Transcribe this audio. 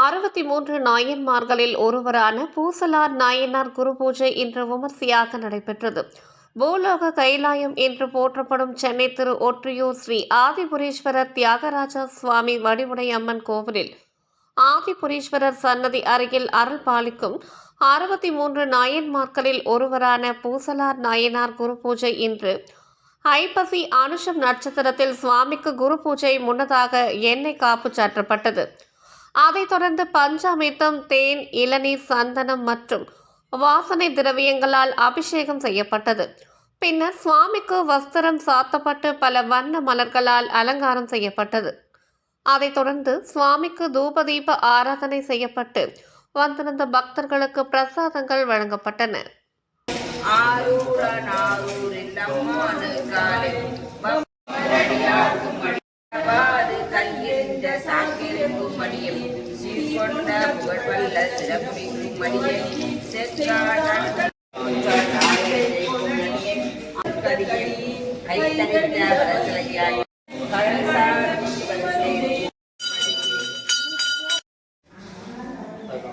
அறுபத்தி மூன்று நாயன்மார்களில் ஒருவரான பூசலார் நாயனார் குரு பூஜை இன்று விமர்சையாக நடைபெற்றது. பூலோக கைலாயம் என்று போற்றப்படும் சென்னை திரு ஒற்றியூர் ஸ்ரீ ஆதிபுரீஸ்வரர் தியாகராஜா சுவாமி வடிவுடை அம்மன் கோவிலில் ஆதிபுரீஸ்வரர் சன்னதி அருகில் அருள் பாலிக்கும் அறுபத்தி மூன்று நாயன்மார்களில் ஒருவரான பூசலார் நாயனார் குரு பூஜை இன்று ஐப்பசி அனுஷம் நட்சத்திரத்தில் சுவாமிக்கு குரு பூஜை முன்னதாக எண்ணெய் காப்பு சாற்றப்பட்டது. அதைத் தொடர்ந்து பஞ்சாமிர்தம் தேன் இளநீர் சந்தனம் மற்றும் வாசனை திரவியங்களால் அபிஷேகம் செய்யப்பட்டது. பின்னர் சுவாமிக்கு வஸ்திரம் சாத்தப்பட்டு பல வண்ண மலர்களால் அலங்காரம் செய்யப்பட்டது. அதைத் தொடர்ந்து சுவாமிக்கு தூபதீப ஆராதனை செய்யப்பட்டு வந்திருந்த பக்தர்களுக்கு பிரசாதங்கள் வழங்கப்பட்டன. சாக்கிருக்கும் மடியும் சீர்கொண்ட புகழ்வல்ல சிறப்பிக்கும் மடியை செற்றான் கைத்தறிந்த வரசலையாய் கழசாடி வரிசை तदा